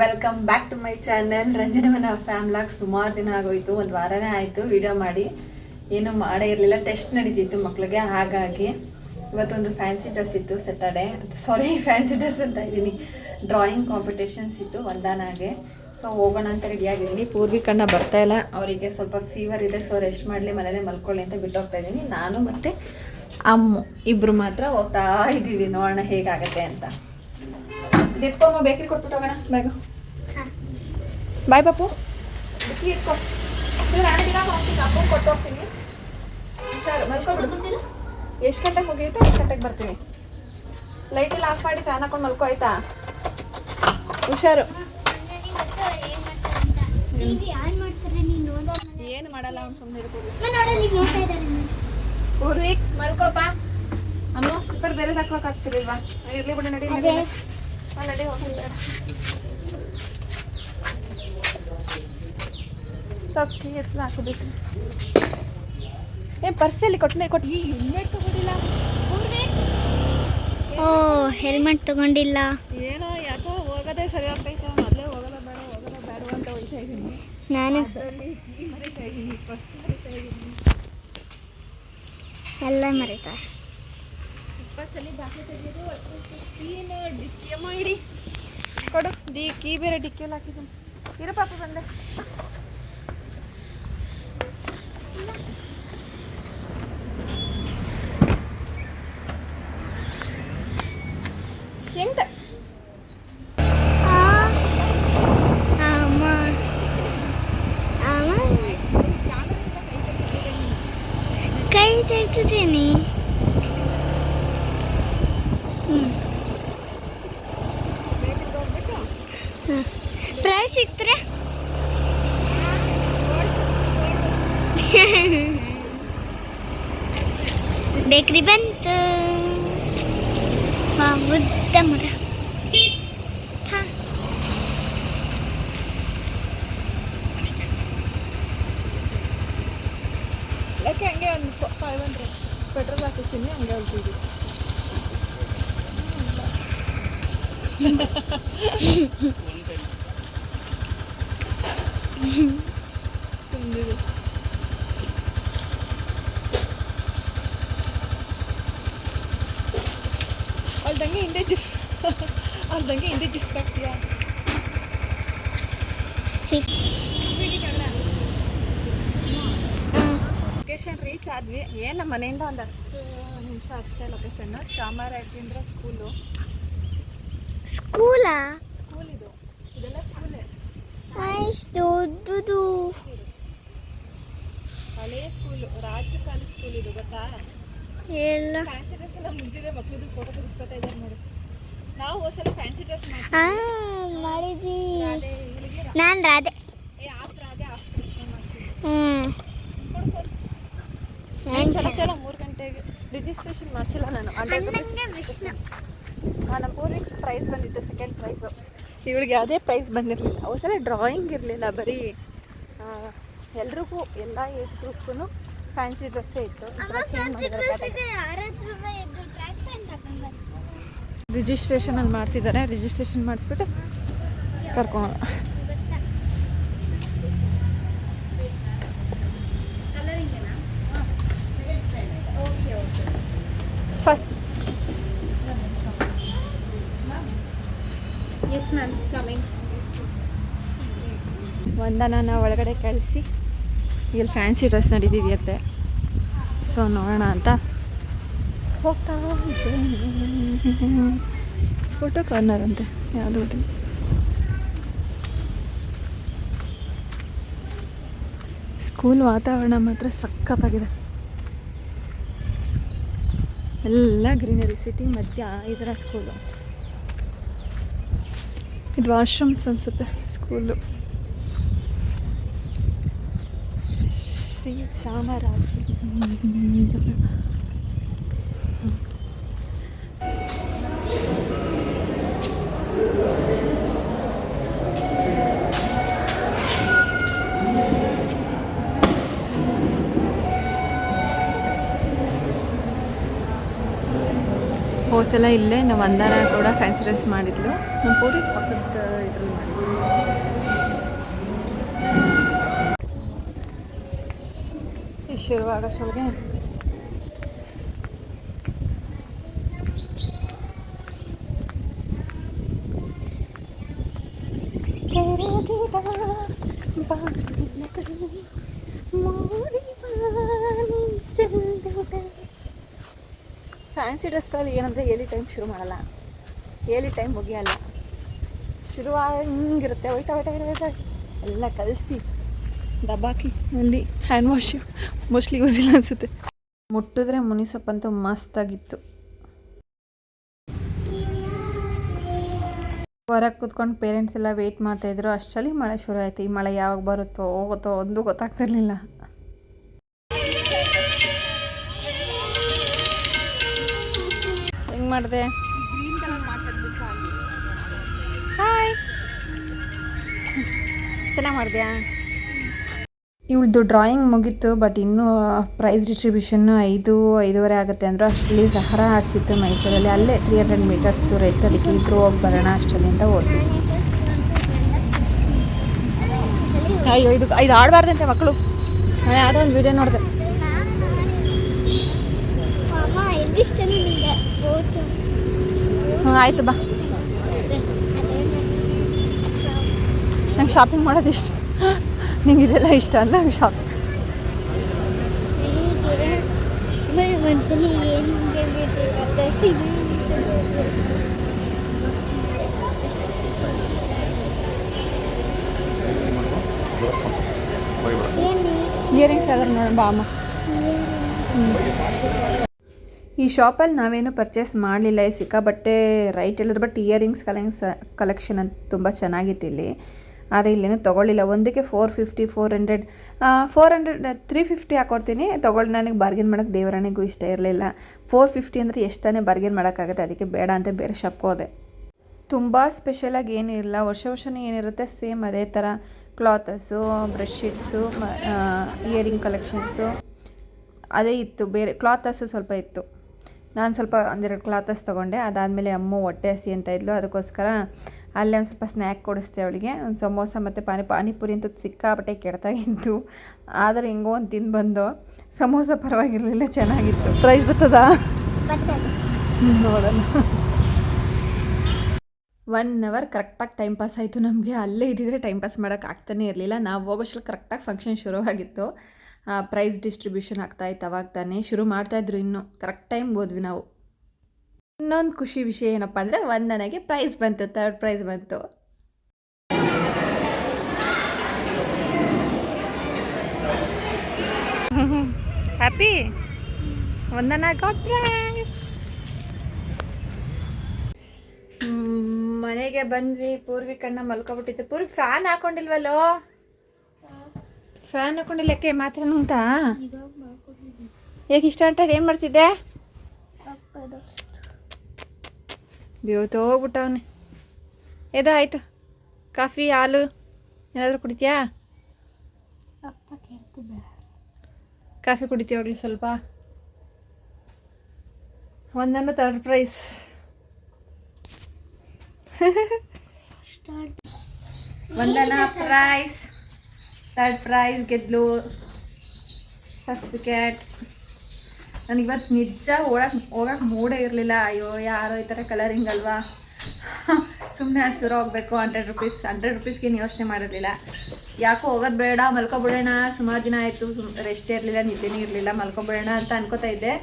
Welcome back to my channel ರಂಜನವನ ಫ್ಯಾಮ್ಲಾಗ್ ಸುಮಾರು ದಿನ ಆಗೋಯ್ತು, ಒಂದು ವಾರನೇ ಆಯಿತು ವಿಡಿಯೋ ಮಾಡಿ. ಏನು ಮಾಡೇ ಇರಲಿಲ್ಲ ಟೆಸ್ಟ್ ನಡೀತಿತ್ತು ಮಕ್ಕಳಿಗೆ ಹಾಗಾಗಿ ಇವತ್ತೊಂದು ಫ್ಯಾನ್ಸಿ ಡ್ರೆಸ್ ಇತ್ತು ಸ್ಯಾಟರ್ಡೆ ಸಾರಿ ಫ್ಯಾನ್ಸಿ ಡ್ರೆಸ್ ಅಂತ ಇದ್ದೀನಿ. ಡ್ರಾಯಿಂಗ್ ಕಾಂಪಿಟೇಷನ್ಸ್ ಇತ್ತು ಒಂದಾನಾಗೆ ಸೊ ಹೋಗೋಣ ಅಂತ ರೆಡಿಯಾಗಿದ್ದೀನಿ ಪೂರ್ವಿಕಣ್ಣ ಬರ್ತಾ ಇಲ್ಲ. ಅವರಿಗೆ ಸ್ವಲ್ಪ ಫೀವರ್ ಇದೆ ಸೊ ರೆಸ್ಟ್ ಮಾಡಲಿ, ಮನೇಲೆ ಮಲ್ಕೊಳ್ಳಿ ಅಂತ ಬಿಟ್ಟು ಹೋಗ್ತಾ ಇದ್ದೀನಿ. ನಾನು ಮತ್ತು ಅಮ್ಮ ಇಬ್ಬರು ಮಾತ್ರ ಹೋಗ್ತಾ ಇದ್ದೀವಿ. ನೋಡೋಣ ಹೇಗಾಗತ್ತೆ ಅಂತ. ಇಟ್ಕೊಂಬ ಬೇಕ್ರಿ ಕೊಟ್ಬಿಟ್ಟು ಹೋಗೋಣ ಬ್ಯಾಗು ಬಾಯ್ ಪಾಪು. ಇಟ್ಕೊ. ಇಲ್ಲ, ನಾನು ಹೋಗ್ತೀನಿ ಅಪ್ಪ ಕೊಟ್ಟು ಹೋಗ್ತೀನಿ. ಸರ್ ಎಷ್ಟು ಗಂಟೆಗೆ ಹೋಗಿತ್ತು ಎಷ್ಟು ಗಂಟೆಗೆ ಬರ್ತೀನಿ. ಲೈಟ್ ಎಲ್ಲ ಆಫ್ ಮಾಡಿ ಫ್ಯಾನ್ ಹಾಕೊಂಡು ಮಲ್ಕೋ ಆಯ್ತಾ ಹುಷಾರು. ಏನು ಮಾಡಲ್ಲ ಅವ್ನು ಸುಮ್ಮನೆ ಪೂರ್ವಿಕ್ ಮಲ್ಕೊಳಪ್ಪ. ಅಮ್ಮ ಸ್ಲಿಪ್ಪರ್ ಬೇರೆ ಹಾಕ್ಬೇಕು ಆಗ್ತಿರ್ಲಿಲ್ವಾ ಇರ್ಲಿ ಬಿಡಿ ನಡಿ. ನಡಿ ಹಾ, ನಡಿ ಹೋಗೋಣ ಬೇಡ ತಪ್ಪಿ ಎತ್ಲ ಹಾಕಬೇಕು. ಏ ಪರ್ಸಲ್ಲಿ ಕೊಟ್ಟನೆ ಕೊಟ್ಟು ಈ ಹೆಲ್ಮೆಟ್ ತಗೊಂಡಿಲ್ಲ. ಓ ಹೆಲ್ಮೆಟ್ ತಗೊಂಡಿಲ್ಲ. ಏನೋ ಯಾಕೋ ಹೋಗೋದೇ ಸರಿ ಆಗ್ತೈತೆ ಮೊದಲೇ ಹೋಗಲ್ಲ ಬೇಡ ಹೋಗಲ್ಲ ಬೇಡ ಅಂತ ಹೋಗ್ತಾ ಇದ್ದೀನಿ. ನಾನು ಅದರಲ್ಲಿ ಎಲ್ಲ ಮರಿತಾ ಇದ್ದೀನಿ ಪರ್ಸ್ ಮರಿತಾ ಇದ್ದೀನಿ ಎಲ್ಲ ಮರೀತಾರೆ ಬಸ್ಸಲ್ಲಿ ಬಾಕಿ ತೆಗೆಯೋದು ಕೀನು ಡಿಕ್ಕಿಯಮ್ಮ ಇಡಿ. ಕೊಡು. ದಿ ಕೀ ಬೇರೆ ಡಿಕ್ಕಿಯಲ್ಲಿ ಹಾಕಿದ್ದೀನಿ. ಇರು ಪಾಪ ಬಂದೆ ಎಂತ ಅಮ್ಮ ಅಮ್ಮ ಕೈ ತೆಗ್ದಿದ್ದೀನಿ ಪ್ರೈಸ್ ಸಿಕ್ತ್ರೆ ಬೇಕ್ರಿ ಬಂತು ವಾ ಉದ್ದ ಮರ ಹಾ ಯಾಕೆ ಹಂಗೆ ಒಂದು ಫೈವ್ ಹಂಡ್ರೆಡ್ ಪೆಟ್ರೋಲ್ ಹಾಕಿಸ್ತೀನಿ ಹಂಗೆ ಹೋಗ್ತೀವಿ ಸುಮ್ಮನೆ ಅಲ್ದಂಗೆ ಹಿಂದೆ ಜಿಫ್ ಅಲ್ದಂಗೆ ಹಿಂದೆ ಜಿಫ್ಟ್ ಆಗ್ತೀಯಾ ಲೊಕೇಶನ್ ರೀಚ್ ಆದ್ವಿ. ಏನು ನಮ್ಮ ಮನೆಯಿಂದ ಒಂದು ಹತ್ತು ನಿಮಿಷ ಅಷ್ಟೇ ಲೊಕೇಶನ್ನು ಚಾಮರಾಜೇಂದ್ರ ಸ್ಕೂಲು ಸ್ಕೂಲಾ? ಸ್ಕೂಲ್ ಇದು. ಇದೆಲ್ಲ ಸ್ಕೂಲೇ ದೊಡ್ಡದು. ಹಳೆ ಸ್ಕೂಲು ರಾಜ್ ಕಾಲೇಜ್ ಸ್ಕೂಲ್ ಇದು ಗೊತ್ತಾ? ಎಲ್ಲ ಫ್ಯಾನ್ಸಿ ಡ್ರೆಸ್ ಎಲ್ಲ ಮುಗಿದಿದೆ ಮಕ್ಕಳದು ಫೋಟೋ ತೆಗಿಸ್ಕೊತಾ ಇದ್ದಾರೆ ನೋಡಿ. ನಾವು ಹೋದ್ಸಲ ಫ್ಯಾನ್ಸಿ ಡ್ರೆಸ್ ಹಾ ಮಾಡಿದ್ವಿ ನಾನು ರಾಧೆ. ಏ ಆಫ್ ರಾಧೆ ಆಫ್ ಹ್ಞೂ ಚಲೋ ಚಲೋ ಮೂರು ಗಂಟೆಗೆ ರಿಜಿಸ್ಟ್ರೇಷನ್ ಮಾಡಿಸಿಲ್ಲ ನಾನು. ವಿಷ್ಣು. ನಮ್ಮ ಪೂರ್ವಿಕ್ ಪ್ರೈಸ್ ಬಂದಿತ್ತು ಸೆಕೆಂಡ್ ಪ್ರೈಸು ಇವಳಿಗೆ ಯಾವುದೇ ಪ್ರೈಸ್ ಬಂದಿರಲಿಲ್ಲ. ಅವಸಲ ಡ್ರಾಯಿಂಗ್ ಇರಲಿಲ್ಲ ಬರೀ. ಎಲ್ರಿಗೂ ಎಲ್ಲ ಏಜ್ ಗ್ರೂಪ್ಗೂ ಫ್ಯಾನ್ಸಿ ಡ್ರೆಸ್ಸೇ ಇತ್ತು. ರಿಜಿಸ್ಟ್ರೇಷನಲ್ಲಿ ಮಾಡ್ತಿದ್ದಾರೆ. ರಿಜಿಸ್ಟ್ರೇಷನ್ ಮಾಡಿಸ್ಬಿಟ್ಟು ಕರ್ಕೊಂಡು ಫಸ್ಟ್ ಎಸ್ ಮ್ಯಾಮ್ ಕಮಿಂಗ್ ವಂದನಾನ ಒಳಗಡೆ ಕಳಿಸಿ. ಇಲ್ಲಿ ಫ್ಯಾನ್ಸಿ ಡ್ರೆಸ್ ನಡೀತಿದೆಯತ್ತೆ ಸೊ ನೋಡೋಣ ಅಂತ. ಹೋಗ್ತಾ ಫೋಟೋ ಕಾರ್ನರ್ ಅಂತೆ, ಯಾವುದು ಸ್ಕೂಲ್ ವಾತಾವರಣ ಮಾತ್ರ ಸಖತ್ತಾಗಿದೆ. ಎಲ್ಲ ಗ್ರೀನರಿ ಸಿಟಿ ಮಧ್ಯ ಇದರ ಸ್ಕೂಲು ಇದು ವಾಶ್ರೂಮ್ಸ್ ಅನ್ಸುತ್ತೆ ಸ್ಕೂಲು ಶ್ರೀ ಚಾಮರಾಜ ಹೋಸಲ ಇಲ್ಲೇ ನಾವು ಅಂದಾರ ಕೂಡ ಫ್ಯಾನ್ಸಿ ಡ್ರೆಸ್ ಮಾಡಿದ್ಲು. ನಮ್ಮ ಪೂರಿ ಪಕ್ಕದ ಇದ್ರಲ್ಲಿ ಮಾಡಿದ್ಲು ಶುರುವಾಗೋಷ್ಟೊಳಗೆ ಫ್ಯಾನ್ಸಿ ಡ್ರೆಸ್ಗಳಲ್ಲಿ ಏನಂದರೆ ಏಲಿ ಟೈಮ್ ಶುರು ಮಾಡಲ್ಲ. ಏಲಿ ಟೈಮ್ ಮುಗಿಯಲ್ಲ. ಶುರುವಾಗಿ ಹಿಂಗಿರುತ್ತೆ. ಹೋಯ್ತಾ ಹೋಯ್ತಾ ಹೋಯ್ತಾ ಹೋಯ್ತಾ. ಎಲ್ಲ ಕಲಸಿ. ದಬ್ಬಾಕಿ ಅಲ್ಲಿ ಹ್ಯಾಂಡ್ ವಾಶ್ ಮೋಸ್ಟ್ಲಿ ಯೂಸ್ ಇಲ್ಲ ಅನಿಸುತ್ತೆ. ಮುಟ್ಟಿದ್ರೆ ಮಸ್ತ್ ಮಸ್ತಾಗಿತ್ತು. ಹೊರಗೆ ಕೂತ್ಕೊಂಡು ಪೇರೆಂಟ್ಸ್ ಎಲ್ಲ ವೆಯ್ಟ್ ಮಾಡ್ತಾಯಿದ್ರು ಅಷ್ಟರಲ್ಲಿ ಮಳೆ ಶುರು ಆಯ್ತು. ಈ ಮಳೆ ಯಾವಾಗ ಬರುತ್ತೋ, ಹೋಗುತ್ತೋ ಒಂದು ಗೊತ್ತಾಗ್ತಿರ್ಲಿಲ್ಲ ಹೆಂಗೆ ಮಾಡಿದೆ? ಚೆನ್ನಾಗಿ ಮಾಡಿದ್ಯಾ? ಇವಳ್ದು ಡ್ರಾಯಿಂಗ್ ಮುಗೀತು ಬಟ್ ಇನ್ನೂ ಪ್ರೈಸ್ ಡಿಸ್ಟ್ರಿಬ್ಯೂಷನ್ ಐದು ಐದೂವರೆ ಆಗುತ್ತೆ ಅಂದ್ರೆ ಅಷ್ಟಲ್ಲಿ ಸಹರ ಆಡಿಸಿತ್ತು ಮೈಸೂರಲ್ಲಿ. ಅಲ್ಲೇ ತ್ರೀ ಹಂಡ್ರೆಡ್ ಮೀಟರ್ಸ್ ದೂರ ಇತ್ತು ಅದಕ್ಕೆ ಇಬ್ಬರು ಹೋಗಿ ಬರೋಣ ಅಷ್ಟಲ್ಲಿಂದ ಅಂತ ಹೋದ್ವಿ. ಅಯ್ಯೋ ಇದು ಇದು ಆಡಬಾರ್ದಂತೆ ಮಕ್ಕಳು ನಾನು ಯಾವುದೋ ಒಂದು ವಿಡಿಯೋ ನೋಡಿದೆ. ಹ್ಞೂ ಆಯಿತು ಬಾ. ನಂಗೆ ಶಾಪಿಂಗ್ ಮಾಡೋದು ಇಷ್ಟ ನಿಂಗೆ ಇದೆಲ್ಲ ಇಷ್ಟ ಅಂದ್ರೆ ನಂಗೆ ಶಾಕ್ ಇಯರಿಂಗ್ಸ್ ಯಾವ್ದಾರು ನೋಡೋಣ ಬಾ ಅಮ್ಮ ಈ ಶಾಪಲ್ಲಿ ನಾವೇನು ಪರ್ಚೇಸ್ ಮಾಡಲಿಲ್ಲ, ಈ ಸಿಕ್ಕಾಬಟ್ಟೆ ರೈಟ್ ಹೇಳಿದ್ರು ಬಟ್ ಇಯರಿಂಗ್ಸ್ ಕಲೆಂಗ್ಸ್ ಕಲೆಕ್ಷನ್ ಅಂತ ತುಂಬ ಚೆನ್ನಾಗಿತ್ತು ಇಲ್ಲಿ. ಆದರೆ ಇಲ್ಲೇನು ತೊಗೊಳ್ಳಿಲ್ಲ. ಒಂದಕ್ಕೆ four fifty four hundred four hundred three fifty ಹಾಕ್ಕೊಡ್ತೀನಿ ತೊಗೊಳ್ಳಿ, ನನಗೆ ಬಾರ್ಗೇನ್ ಮಾಡೋಕ್ಕೆ ದೇವರಾಣಿಗೂ ಇಷ್ಟ ಇರಲಿಲ್ಲ. ಫೋರ್ ಫಿಫ್ಟಿ ಅಂದರೆ ಎಷ್ಟು ತಾನೇ ಬಾರ್ಗೇನ್ ಮಾಡೋಕ್ಕಾಗುತ್ತೆ? ಅದಕ್ಕೆ ಬೇಡ ಅಂತ ಬೇರೆ ಶಾಪ್ಗೆ ಹೋದೆ. ತುಂಬ ಸ್ಪೆಷಲಾಗಿ ಏನಿರಲ್ಲ ವರ್ಷ ವರ್ಷವೂ ಏನಿರುತ್ತೆ? ಸೇಮ್ ಅದೇ ಥರ. Clothes brush sheets earring collections ಅದೇ ಇತ್ತು. ಬೇರೆ ಕ್ಲಾತಸ್ಸು ಸ್ವಲ್ಪ ಇತ್ತು. ನಾನು ಸ್ವಲ್ಪ ಒಂದೆರಡು ಕ್ಲಾತಸ್ ತೊಗೊಂಡೆ. ಅದಾದಮೇಲೆ ಅಮ್ಮ ಹೊಟ್ಟೆ ಹಸಿ ಅಂತ ಇದ್ಲು. ಅದಕ್ಕೋಸ್ಕರ ಅಲ್ಲೇ ಒಂದು ಸ್ವಲ್ಪ ಸ್ನ್ಯಾಕ್ ಕೊಡಿಸ್ದೆ ಅವಳಿಗೆ. ಒಂದು ಸಮೋಸ ಮತ್ತು ಪಾನಿ, ಪಾನಿಪುರಿ ಅಂತೂ ಸಿಕ್ಕಾಪಟ್ಟೆ ಕೆಡ್ತಾಗಿತ್ತು. ಆದರೆ ಹೆಂಗೋ ಒಂದು ತಿಂದು ಬಂದು ಸಮೋಸ ಪರವಾಗಿರಲಿಲ್ಲ, ಚೆನ್ನಾಗಿತ್ತು. ಪ್ರೈಸ್ ಬರ್ತದ? ನೋಡೋಣ. ಒನ್ ಅವರ್ ಕರೆಕ್ಟಾಗಿ ಟೈಮ್ ಪಾಸ್ ಆಯಿತು ನಮಗೆ. ಅಲ್ಲೇ ಇದ್ದಿದ್ರೆ ಟೈಮ್ ಪಾಸ್ ಮಾಡೋಕ್ಕೆ ಆಗ್ತಾನೇ ಇರಲಿಲ್ಲ. ನಾವು ಹೋಗೋಷ್ಟು ಕರೆಕ್ಟಾಗಿ ಫಂಕ್ಷನ್ ಶುರುವಾಗಿತ್ತು. ಪ್ರೈಸ್ ಡಿಸ್ಟ್ರಿಬ್ಯೂಷನ್ ಆಗ್ತಾಯಿತ್ತು ಅವಾಗ ತಾನೇ. ಶುರು ಮಾಡ್ತಾಯಿದ್ರು ಇನ್ನೂ. ಕರೆಕ್ಟ್ ಟೈಮ್ ಹೋದ್ವಿ ನಾವು. ಇನ್ನೊಂದು ಖುಷಿ ವಿಷಯ ಏನಪ್ಪ ಅಂದರೆ ವಂದನೆಗೆ ಪ್ರೈಸ್ ಬಂತು ತರ್ಡ್ ಪ್ರೈಸ್ ಬಂತು. ಹ್ಯಾಪಿ ಒಂದನ ಗಾಟ್ ಪ್ರೈಸ್ ಮನೆಗೆ ಬಂದ್ವಿ ಪೂರ್ವಿ ಕಣ್ಣ ಮಲ್ಕೊಬಿಟ್ಟಿತ್ತು. ಪೂರ್ವಿ ಫ್ಯಾನ್ ಹಾಕೊಂಡಿಲ್ವಲ್ಲೋ? ಫ್ಯಾನ್ ಹಾಕೊಂಡಿಲ್ಲ ಯಾಕೆ ಮಾತ್ರ ಅಂತ ಹೇಗೆ ಇಷ್ಟ ಅಂತ ಏನು ಮಾಡ್ತಿದ್ದೆ? ಬೇವತ್ತು ಹೋಗ್ಬಿಟ್ಟವನೆ ಎದ ಆಯಿತು? ಕಾಫಿ, ಹಾಲು, ಏನಾದರೂ ಕುಡಿತೀಯಾ? ಕಾಫಿ ಕುಡಿತೀವಾಗಲಿ ಸ್ವಲ್ಪ. ಒಂದನ್ನು ತರ್ಡ್ ಪ್ರೈಸ್ ಒಂದನ ಪ್ರೈಸ್ ಥರ್ಡ್ ಪ್ರೈಸ್ ಗೆದ್ಲು ಸರ್ಟಿಫಿಕೇಟ್ ನನಗಿವತ್ತು ನಿಜ ಓಡಕ್ಕೆ ಹೋಗಕ್ಕೆ ಮೂಡೇ ಇರಲಿಲ್ಲ. ಅಯ್ಯೋ, ಯಾರೋ ಈ ಥರ ಕಲರಿಂಗ್ ಅಲ್ವಾ? ಸುಮ್ಮನೆ ಅಷ್ಟು ದೂರ ಹೋಗಬೇಕು ಹಂಡ್ರೆಡ್ ರುಪೀಸ್ ಹಂಡ್ರೆಡ್ ರುಪೀಸ್ಗೇನು ಯೋಚನೆ ಮಾಡಿರಲಿಲ್ಲ. ಯಾಕೋ ಹೋಗೋದು ಬೇಡ, ಮಲ್ಕೊಬಿಡೋಣ. ಸುಮಾರು ದಿನ ಆಯಿತು, ಸುಮ್ ರೆಸ್ಟ್ ಇರಲಿಲ್ಲ, ನಿದ್ದೆನೇ ಇರಲಿಲ್ಲ, ಮಲ್ಕೊಬಿಡೋಣ ಅಂತ ಅನ್ಕೋತಾ ಇದ್ದೆ.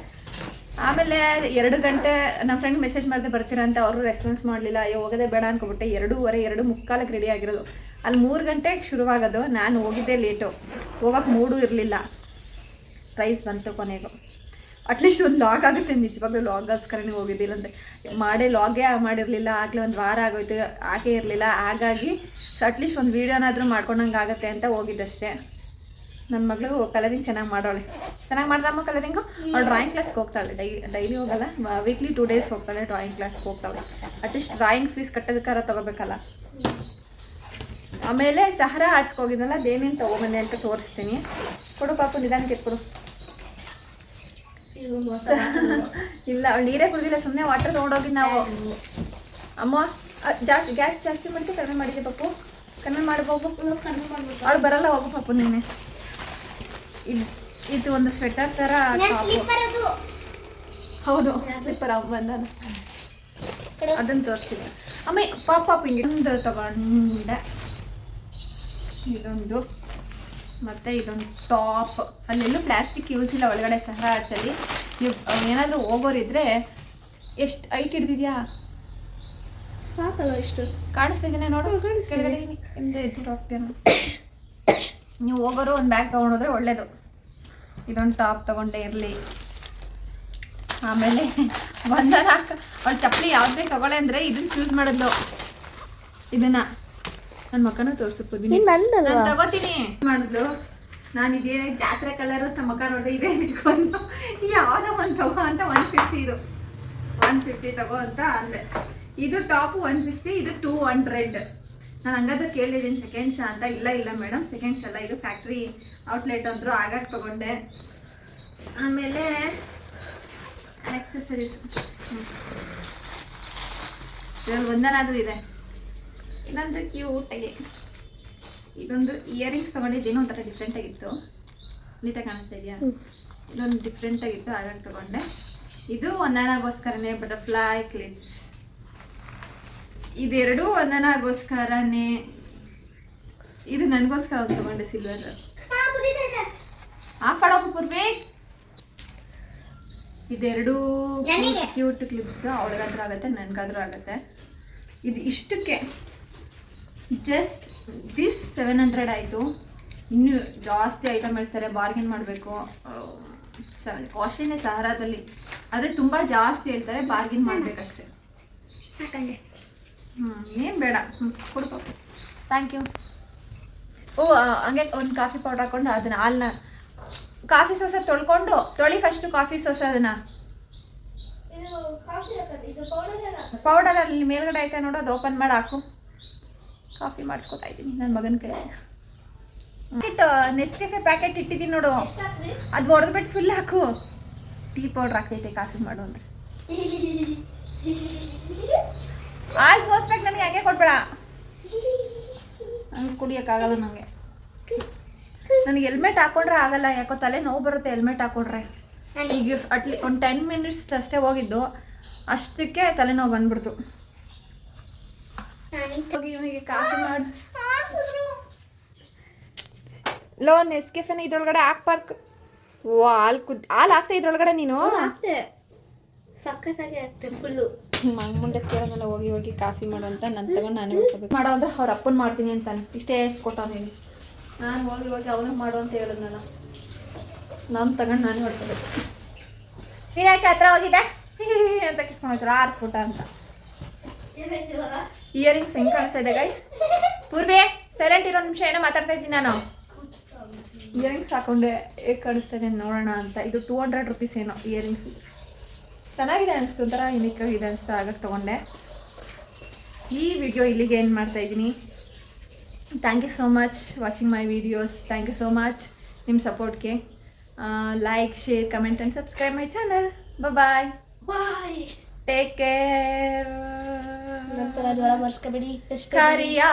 ಆಮೇಲೆ ಎರಡು ಗಂಟೆ ನಮ್ಮ ಫ್ರೆಂಡ್ ಮೆಸೇಜ್ ಮಾಡಿದೆ, ಬರ್ತೀರಾ ಅಂತ ಅವರು ರೆಸ್ಪಾನ್ಸ್ ಮಾಡಲಿಲ್ಲ. ಅಯ್ಯೋ, ಹೋಗೋದೇ ಬೇಡ ಅನ್ಕೊಬಿಟ್ಟೆ. ಎರಡೂವರೆ, ಎರಡು ಮುಕ್ಕಾಲಕ್ಕೆ ರೆಡಿ ಆಗಿರೋದು. ಅಲ್ಲಿ ಮೂರು ಗಂಟೆಗೆ ಶುರುವಾಗೋದು. ನಾನು ಹೋಗಿದ್ದೆ ಲೇಟು ಹೋಗೋಕೆ ಮೂಡೂ ಇರಲಿಲ್ಲ. ಪ್ರೈಸ್ ಬಂತು ಕೊನೆಗೂ. ಅಟ್ಲೀಸ್ಟ್ ಒಂದು ಲಾಗ್ ಆಗುತ್ತೆ ನಿಜವಾಗ್ಲೂ ಲಾಗೋಸ್ಕರನೇ ಹೋಗಿದ್ದಿಲ್ಲ ಅಂದರೆ ಮಾಡೇ ಲಾಗೇ ಮಾಡಿರಲಿಲ್ಲ. ಆಗಲೇ ಒಂದು ವಾರ ಆಗೋಯ್ತು. ಆಗೇ ಇರಲಿಲ್ಲ. ಹಾಗಾಗಿ ಸೊ ಅಟ್ಲೀಸ್ಟ್ ಒಂದು ವೀಡಿಯೋನಾದರೂ ಮಾಡ್ಕೊಂಡಂಗೆ ಆಗುತ್ತೆ ಅಂತ ಹೋಗಿದ್ದಷ್ಟೇ. ನನ್ನ ಮಗಳು ಕಲರಿಂಗ್ ಚೆನ್ನಾಗಿ ಮಾಡೋಳೆ. ಚೆನ್ನಾಗಿ ಮಾಡ್ದಮ್ಮ ಕಲರಿಂಗು ಅವಳು ಡ್ರಾಯಿಂಗ್ ಕ್ಲಾಸ್ಗೆ ಹೋಗ್ತಾಳೆ. ಡೈ ಡೈಲಿ ಹೋಗಲ್ಲ. ವೀಕ್ಲಿ ಟೂ ಡೇಸ್ ಹೋಗ್ತಾಳೆ ಡ್ರಾಯಿಂಗ್ ಕ್ಲಾಸ್ಗೆ ಹೋಗ್ತಾಳೆ. ಅಟ್ಲೀಸ್ಟ್ ಡ್ರಾಯಿಂಗ್ ಫೀಸ್ ಕಟ್ಟೋದಕ್ಕಾರ ತೊಗೋಬೇಕಲ್ಲ. ಆಮೇಲೆ ಸಹರ ಆರ್ಟ್ಸ್ಗೆ ಹೋಗಿದ್ನಲ್ಲ ಅದೇನೇನು ತೊಗೊಬಂದೆ ಅಂತ ತೋರಿಸ್ತೀನಿ. ಕೊಡು ಪಾಪು, ನಿಧಾನಕ್ಕೆ ಕೊಡು ಇಲ್ಲ ಅವಳು ನೀರೇ ಕುಡಿದಿಲ್ಲ ಸುಮ್ಮನೆ ವಾಟರ್ ತಗೊಂಡೋಗಿ ನಾವು ಅಮ್ಮ ಜಾಸ್ತಿ ಗ್ಯಾಸ್ ಜಾಸ್ತಿ ಮಾಡಿದ್ರೆ ಕಡಿಮೆ ಮಾಡಿದೆ ಪಪ್ಪು? ಕಡಿಮೆ ಮಾಡಿ ಹೋಗು ಅವಳು ಬರಲ್ಲ ಹೋಗು ಪಾಪು ನೀನೆ. ಇದು ಇದು ಒಂದು ಸ್ವೆಟರ್ ಥರ ನನ್ನ ಹೌದು ಸ್ಲಿಪ್ಪರ್ ಬಂದ ಅದನ್ನ ತೋರಿಸ್ತೀನಿ. ಆಮೇಲೆ ಪಾಪ ಪಾಪ್ ಹಿಂಗೆ ಒಂದು ತಗೊಂಡೆ. ಇದೊಂದು. ಮತ್ತು ಇದೊಂದು ಟಾಪ್. ಅಲ್ಲೆಲ್ಲೂ ಪ್ಲಾಸ್ಟಿಕ್ ಯೂಸ್ ಇಲ್ಲ ಒಳಗಡೆ ಸಹ ಸರಿ ನೀವು ಏನಾದರೂ ಹೋಗೋರಿದ್ರೆ ಎಷ್ಟು ಐಟ್ ಹಿಡ್ದಿದ್ಯಾ? ಸಾಕಲ್ಲ ಇಷ್ಟು? ಕಾಣಿಸ್ತಿದ್ದೀನಿ ನೋಡು. ಕೆಳಗಡೆ ಹಿಂದೆ ಎದ್ದು ಹೋಗ್ತೀನಿ ನೀವು ಹೋಗೋರು ಒಂದು ಬ್ಯಾಗ್ ತೊಗೊಂಡೋದ್ರೆ ಒಳ್ಳೇದು. ಇದೊಂದು ಟಾಪ್ ತೊಗೊಂಡೆ ಇರಲಿ. ಆಮೇಲೆ ಬಂದ ಅವಳು ಚಪ್ಪಲಿ ಯಾವ್ದು ಬೇಕು ತಗೊಳ್ಳೆ ಅಂದರೆ ಇದನ್ನು ಚೂಸ್ ಮಾಡಿದ್ಲು ಇದನ್ನ. ನನ್ನ ಮಕ್ಕನ ತೋರಿಸು ನೀನ್ ತಗೋತೀನಿ. ಮಾಡಿದ್ಲು? ನಾನು ಇದೇನೇ ಜಾತ್ರೆ ಕಲರು ತಮ್ಮ ಮಕ್ಕ ನೋಡಿದ್ರೆ ಇದೇ ಬೇಕು ಅಂತ ಯಾವುದೋ ಒಂದು ತಗೋ ಅಂತ ಒನ್ ಫಿಫ್ಟಿ ಇದು. ಒನ್ ಫಿಫ್ಟಿ ತಗೋ ಅಂತ ಅಂದೆ. ಇದು ಟಾಪ್ ಒನ್ ಫಿಫ್ಟಿ ಇದು ಟೂ ಹಂಡ್ರೆಡ್ ನಾನು ಹಂಗಾದ್ರೆ ಕೇಳಿದ್ದೀನಿ ಸೆಕೆಂಡ್ಸ್ ಅಂತ. ಇಲ್ಲ ಇಲ್ಲ ಮೇಡಮ್ ಸೆಕೆಂಡ್ಸ್ ಅಲ್ಲ. ಇದು ಫ್ಯಾಕ್ಟ್ರಿ ಔಟ್ಲೆಟ್ ಅಂದರು ಆಗಾಗ ತಗೊಂಡೆ. ಆಮೇಲೆ ಆಕ್ಸೆಸರೀಸ್ ಒಂದನಾದರೂ ಇದೆ. ಇನ್ನೊಂದು ಕ್ಯೂಟಾಗಿ ಇದೊಂದು ಇಯರಿಂಗ್ಸ್ ತೊಗೊಂಡಿದ್ದೇನೋ ಒಂಥರ ಡಿಫ್ರೆಂಟ್ ಆಗಿತ್ತು. ನೀಟಾಗಿ ಕಾಣಿಸ್ತಾ ಇದೆಯಾ? ಇದೊಂದು ಡಿಫ್ರೆಂಟ್ ಆಗಿತ್ತು ಹಾಗಾಗಿ ತಗೊಂಡೆ. ಇದು ವಂದನಾಗೋಸ್ಕರನೇ ಬಟರ್ಫ್ಲೈ ಕ್ಲಿಪ್ಸ್ ಇದೆರಡೂ ಒಂದನಾಗೋಸ್ಕರನೇ. ಇದು ನನಗೋಸ್ಕರ ಒಂದು ತಗೊಂಡೆ ಸಿಲ್ವರ್ ಆಫ್ ಮಾಡೋಕೆ ಬರ್ಬೇಕು ಇದೆರಡೂ. ಕ್ಯೂಟ್ ಕ್ಲಿಪ್ಸ್ ಅವಳಿಗಾದ್ರೂ ಆಗುತ್ತೆ ನನಗಾದ್ರೂ ಆಗುತ್ತೆ. ಇದು ಇಷ್ಟಕ್ಕೆ ಜಸ್ಟ್ ದಿಸ್ ಸೆವೆನ್ ಹಂಡ್ರೆಡ್ ಆಯಿತು. ಇನ್ನೂ ಜಾಸ್ತಿ ಐಟಮ್ ಹೇಳ್ತಾರೆ ಬಾರ್ಗೇನ್ ಮಾಡಬೇಕು. ಕಾಸ್ಟ್ಲಿನೇ ಸಹರಾದಲ್ಲಿ. ಆದರೆ ತುಂಬ ಜಾಸ್ತಿ ಹೇಳ್ತಾರೆ ಬಾರ್ಗೇನ್ ಮಾಡಬೇಕಷ್ಟೆ. ಹ್ಞೂ ಏನು ಬೇಡ. ಹ್ಞೂ ಕೊಡ್ಕೊ. ಥ್ಯಾಂಕ್ ಯು ಓ ಆ, ಹಂಗೆ ಒಂದು ಕಾಫಿ ಪೌಡರ್ ಹಾಕೊಂಡು ಅದನ್ನ ಹಾಲನ್ನ ಕಾಫಿ ಸೋಸ ತೊಳ್ಕೊಂಡು ತೊಳಿ ಫಸ್ಟು ಕಾಫಿ ಸೋಸ ಅದನ್ನ. ಇದು ಕಾಫಿ ಹಾಕೊಂಡೆ ಇದು ಪೌಡರ್ ಪೌಡರ್ ಅಲ್ಲಿ ಮೇಲ್ಗಡೆ ಐತೆ ನೋಡು ಅದು ಓಪನ್ ಮಾಡಿ ಹಾಕು. ಕಾಫಿ ಮಾಡಿಸ್ಕೊತಾ ಇದ್ದೀನಿ. ನನ್ನ ಮಗನ ಕೈ ನೆಸ್ಕೆಫೆ ಪ್ಯಾಕೆಟ್ ಇಟ್ಟಿದ್ದೀನಿ ನೋಡು. ಅದು ಹೊಡೆದ್ಬಿಟ್ಟು ಫುಲ್ ಹಾಕು. ಟೀ ಪೌಡ್ರ್ ಹಾಕೈತೆ ಕಾಫಿ ಮಾಡು ಅಂದ್ರೆ. ಹಾಲು ಸೋಸ್ಬೇಕು ನನಗೆ, ಹಂಗೆ ಕೊಡ್ಬೇಡ ಹಂಗೆ ಕುಡಿಯೋಕ್ಕಾಗಲ್ಲ ನನಗೆ ನನಗೆ ಹೆಲ್ಮೆಟ್ ಹಾಕೊಂಡ್ರೆ ಆಗಲ್ಲ, ಯಾಕೋ ತಲೆ ನೋವು ಬರುತ್ತೆ ಹೆಲ್ಮೆಟ್ ಹಾಕೊಂಡ್ರೆ. ಈಗ ಅಟ್ಲಿ ಒಂದು ಟೆನ್ ಮಿನಿಟ್ಸ್ ಅಷ್ಟೇ ಹೋಗಿದ್ದು. ಅಷ್ಟಕ್ಕೆ ತಲೆನೋವು ಬಂದ್ಬಿಡ್ತು. ಇವನಿಗೆ ಕಾಫಿ ಮಾಡು. ಲೋ ನೆಸ್ಕೆಫೆನ ಇದ್ರೊಳಗಡೆ ಹಾಕ್ಬಾರ್ದು. ಓ ಹಾಲು ಕುದ್ ಹಾಲು ಹಾಕ್ತಾ ಇದ್ರೊಳಗಡೆ ನೀನು? ಸಖತ್ತಾಗಿ ಆಗ್ತೆ ಫುಲ್ಲು ಮಂಗ್ ಮುಂದೆ ಕೇಳೋದಲ್ಲ ಹೋಗಿ ಹೋಗಿ ಕಾಫಿ ಮಾಡು ಅಂತ ನಾನು ತಗೊಂಡು ನಾನು ಮಾಡ್ಕೋಬೇಕು ಮಾಡೋ ಅಂದ್ರೆ ಅವ್ರ ಅಪ್ಪನ ಮಾಡ್ತೀನಿ ಅಂತ ಇಷ್ಟೇ ಎಷ್ಟು ಕೊಟ್ಟ ನೀನು. ನಾನು ಹೋಗಿ ಹೋಗಿ ಅವನು ಮಾಡು ಅಂತ ಹೇಳಿದ್ ನಾನು ತಗೊಂಡು ನಾನು ಹೊಡ್ಕೋಬೇಕು ನೀನು ಯಾಕೆ ಹತ್ರ ಹೋಗಿದೆ ಅಂತ ಕಿಸ್ಕೊಂಡು ಹೋಗ್ತಾರೆ? ಆರು ಫುಟ ಅಂತ. ಇಯರಿಂಗ್ಸ್ ಹೆಂಗೆ ಕಾಣಿಸ್ತಾ ಇದೆ ಗೈಸ್ ಪೂರ್ವೆ ಸೈಲೆಂಟ್ ಇರೋ ನಿಮಿಷ ಏನೋ ಮಾತಾಡ್ತಾ ಇದ್ದೀನಿ ನಾನು. ಇಯರಿಂಗ್ಸ್ ಹಾಕೊಂಡೆ, ಹೇಗೆ ಕಾಣಿಸ್ತಾ ಇದೆ ನೋಡೋಣ ಅಂತ. ಇದು ಟೂ ಹಂಡ್ರೆಡ್ ರುಪೀಸ್ ಏನೋ ಇಯರಿಂಗ್ಸ್ ಚೆನ್ನಾಗಿದೆ ಅನಿಸ್ತು, ಒಂಥರ ಯುನಿಕ್ ಆಗಿದೆ ಅನಿಸ್ತು ಆಗಕ್ಕೆ ತೊಗೊಂಡೆ. ಈ ವಿಡಿಯೋ ಇಲ್ಲಿಗೆ ಏನು ಮಾಡ್ತಾ ಇದ್ದೀನಿ. Thank you so much watching my videos thank you so much ನಿಮ್ಮ ಸಪೋರ್ಟ್ಗೆ like share comment and subscribe my channel bye bye take care ನಂತರ ಜ್ವರ ಬರ್ಸ್ಕೊಬೇಡಿ. ಕರಿಯಾ